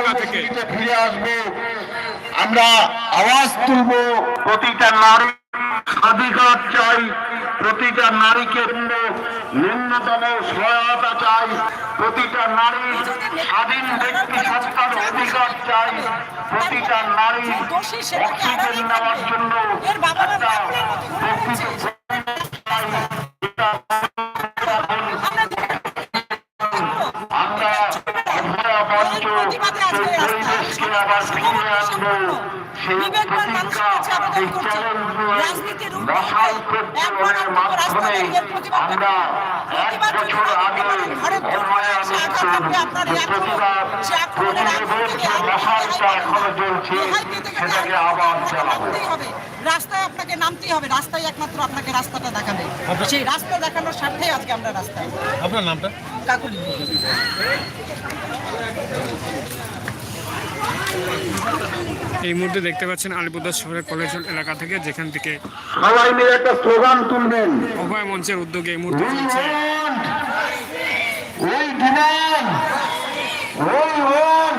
এলাকা থেকে। ফিরে আসব। আমরা আওয়াজ তুলব। প্রতিটা নারী স্বাধিকার চাই। প্রতিটা নারীকে ন্যূনতম সহায়তা চাই। প্রতিটা নারী স্বাধীন ব্যক্তি সত্তার অধিকার চাই। প্রতিটা নারী অক্সিজেন নেওয়ার জন্য একটা আমরা অভয়া মঞ্চ সেই পরিবেশকে আবার ফিরিয়ে আনব সেই প্রতিজ্ঞা সেই চ্যালেঞ্জ মশাল প্রজ্বলনের মাধ্যমে আমরা এক বছর আগে অভয়া মৃত্যুর যে প্রতিবাদ প্রতিরোধের যে মশালটা এখনও জ্বলছে সেটাকে আবার চালাবো হবে রাস্তায় আপনাকে নামতেই হবে রাস্তায় একমাত্র আপনাকে রাস্তাটা দেখাবে সেই রাস্তা দেখানোর স্বার্থে আজকে আমরা রাস্তায় আপনার নামটা? কাকুলি। এই মুহূর্তে দেখতে পাচ্ছেন আলিপুরদার শহরের কলেজ এলাকা থেকে যেখান থেকে সবাই মিলে একটা স্লোগান তুলবেন। অভয় মঞ্চের উদ্যোগে এই মুহূর্তে চলছে। ওই ডিমান্ড ওই want